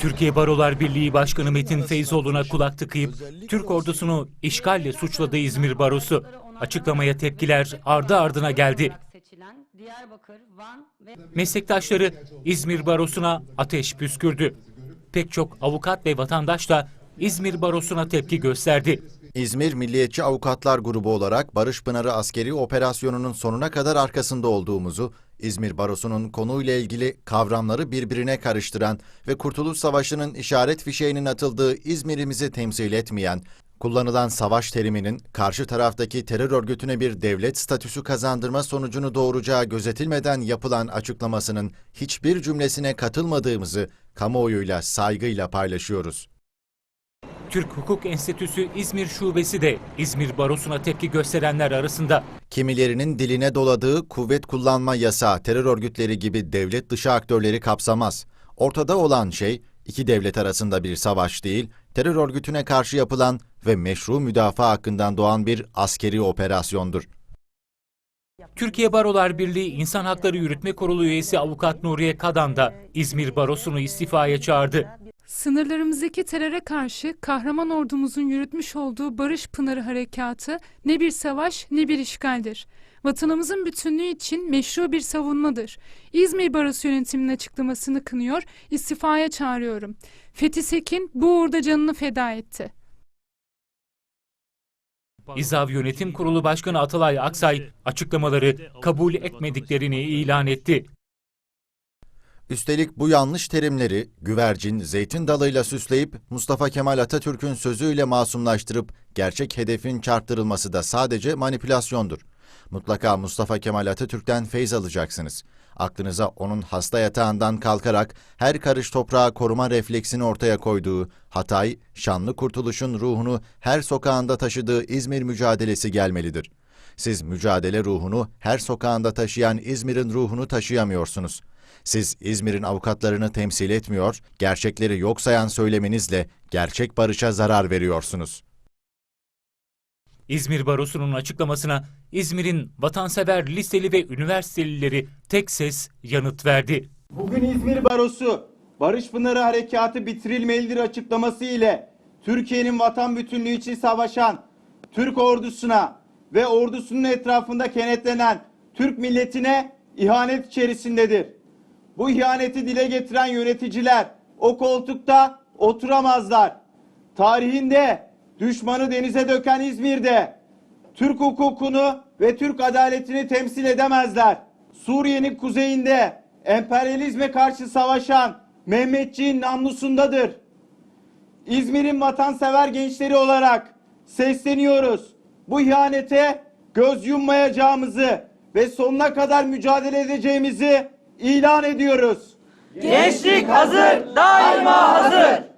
Türkiye Barolar Birliği Başkanı Metin Feyzoğlu'na kulak tıkayıp Türk ordusunu işgalle suçladı İzmir Barosu. Açıklamaya tepkiler ardı ardına geldi. Meslektaşları İzmir Barosu'na ateş püskürdü. Pek çok avukat ve vatandaş da İzmir Barosu'na tepki gösterdi. İzmir Milliyetçi Avukatlar Grubu olarak Barış Pınarı askeri operasyonunun sonuna kadar arkasında olduğumuzu, İzmir Barosu'nun konuyla ilgili kavramları birbirine karıştıran ve Kurtuluş Savaşı'nın işaret fişeğinin atıldığı İzmir'imizi temsil etmeyen, kullanılan savaş teriminin karşı taraftaki terör örgütüne bir devlet statüsü kazandırma sonucunu doğuracağı gözetilmeden yapılan açıklamasının hiçbir cümlesine katılmadığımızı kamuoyuyla saygıyla paylaşıyoruz. Türk Hukuk Enstitüsü İzmir Şubesi de İzmir Barosu'na tepki gösterenler arasında. Kimilerinin diline doladığı kuvvet kullanma yasağı terör örgütleri gibi devlet dışı aktörleri kapsamaz. Ortada olan şey iki devlet arasında bir savaş değil, terör örgütüne karşı yapılan ve meşru müdafaa hakkından doğan bir askeri operasyondur. Türkiye Barolar Birliği İnsan Hakları Yürütme Kurulu üyesi avukat Nuriye Kadan da İzmir Barosu'nu istifaya çağırdı. Sınırlarımızdaki teröre karşı kahraman ordumuzun yürütmüş olduğu Barış Pınarı Harekatı ne bir savaş ne bir işgaldir. Vatanımızın bütünlüğü için meşru bir savunmadır. İzmir Barosu yönetiminin açıklamasını kınıyor, istifaya çağırıyorum. Fethi Sekin bu uğurda canını feda etti. İzav Yönetim Kurulu Başkanı Atalay Aksay açıklamaları kabul etmediklerini ilan etti. Üstelik bu yanlış terimleri güvercin, zeytin dalıyla süsleyip Mustafa Kemal Atatürk'ün sözüyle masumlaştırıp gerçek hedefin çarptırılması da sadece manipülasyondur. Mutlaka Mustafa Kemal Atatürk'ten feyz alacaksınız. Aklınıza onun hasta yatağından kalkarak her karış toprağı koruma refleksini ortaya koyduğu, Hatay, şanlı kurtuluşun ruhunu her sokağında taşıdığı İzmir mücadelesi gelmelidir. Siz mücadele ruhunu her sokağında taşıyan İzmir'in ruhunu taşıyamıyorsunuz. Siz İzmir'in avukatlarını temsil etmiyor, gerçekleri yok sayan söyleminizle gerçek barışa zarar veriyorsunuz. İzmir Barosu'nun açıklamasına İzmir'in vatansever liseli ve üniversitelileri tek ses yanıt verdi. Bugün İzmir Barosu Barış Pınarı Harekatı bitirilmelidir açıklaması ile Türkiye'nin vatan bütünlüğü için savaşan Türk ordusuna ve ordusunun etrafında kenetlenen Türk milletine ihanet içerisindedir. Bu ihaneti dile getiren yöneticiler o koltukta oturamazlar. Tarihinde düşmanı denize döken İzmir'de Türk hukukunu ve Türk adaletini temsil edemezler. Suriye'nin kuzeyinde emperyalizme karşı savaşan Mehmetçiğin namlusundadır. İzmir'in vatansever gençleri olarak sesleniyoruz. Bu ihanete göz yummayacağımızı ve sonuna kadar mücadele edeceğimizi ilan ediyoruz. Gençlik hazır, daima hazır.